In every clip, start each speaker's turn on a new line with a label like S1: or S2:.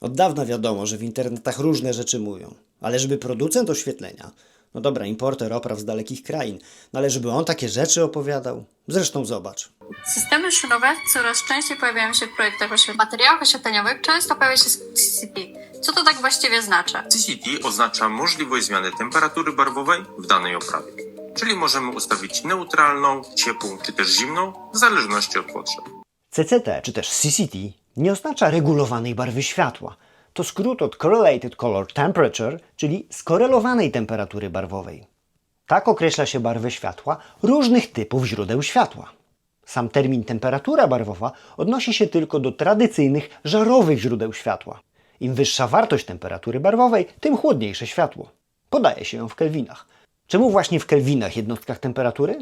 S1: Od dawna wiadomo, że w internetach różne rzeczy mówią. Ale żeby producent oświetlenia, no dobra, importer opraw z dalekich krain, no ale żeby on takie rzeczy opowiadał? Zresztą zobacz.
S2: Systemy szynowe coraz częściej pojawiają się w projektach oświetleniowych. W materiałach oświetleniowych często pojawia się CCP. Co to tak właściwie znaczy?
S3: CCT oznacza możliwość zmiany temperatury barwowej w danej oprawie. Czyli możemy ustawić neutralną, ciepłą czy też zimną, w zależności od potrzeb.
S1: CCT, czy też CCT, nie oznacza regulowanej barwy światła. To skrót od Correlated Color Temperature, czyli skorelowanej temperatury barwowej. Tak określa się barwę światła różnych typów źródeł światła. Sam termin temperatura barwowa odnosi się tylko do tradycyjnych żarowych źródeł światła. Im wyższa wartość temperatury barwowej, tym chłodniejsze światło. Podaje się ją w kelwinach. Czemu właśnie w kelwinach, jednostkach temperatury?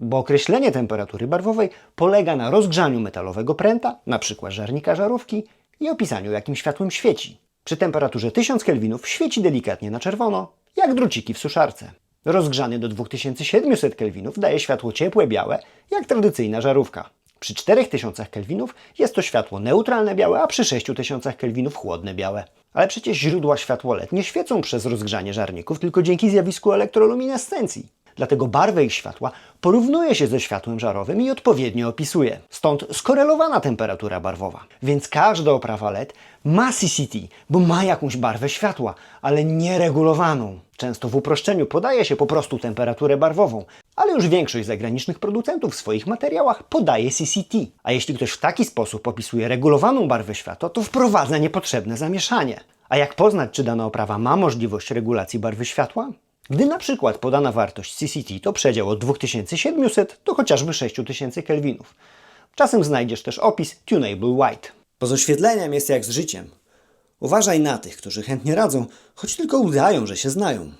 S1: Bo określenie temperatury barwowej polega na rozgrzaniu metalowego pręta, np. żarnika żarówki, i opisaniu jakim światłem świeci. Przy temperaturze 1000 kelwinów świeci delikatnie na czerwono, jak druciki w suszarce. Rozgrzany do 2700 kelwinów daje światło ciepłe białe, jak tradycyjna żarówka. Przy 4000 kelwinów jest to światło neutralne białe, a przy 6000 kelwinów chłodne białe. Ale przecież źródła światła LED nie świecą przez rozgrzanie żarników, tylko dzięki zjawisku elektroluminescencji. Dlatego barwę ich światła porównuje się ze światłem żarowym i odpowiednio opisuje. Stąd skorelowana temperatura barwowa. Więc każda oprawa LED ma CCT, bo ma jakąś barwę światła, ale nieregulowaną. Często w uproszczeniu podaje się po prostu temperaturę barwową, ale już większość zagranicznych producentów w swoich materiałach podaje CCT. A jeśli ktoś w taki sposób opisuje regulowaną barwę światła, to wprowadza niepotrzebne zamieszanie. A jak poznać, czy dana oprawa ma możliwość regulacji barwy światła? Gdy na przykład podana wartość CCT to przedział od 2700 do chociażby 6000 kelwinów. Czasem znajdziesz też opis Tunable White. Bo z oświetleniem jest jak z życiem. Uważaj na tych, którzy chętnie radzą, choć tylko udają, że się znają.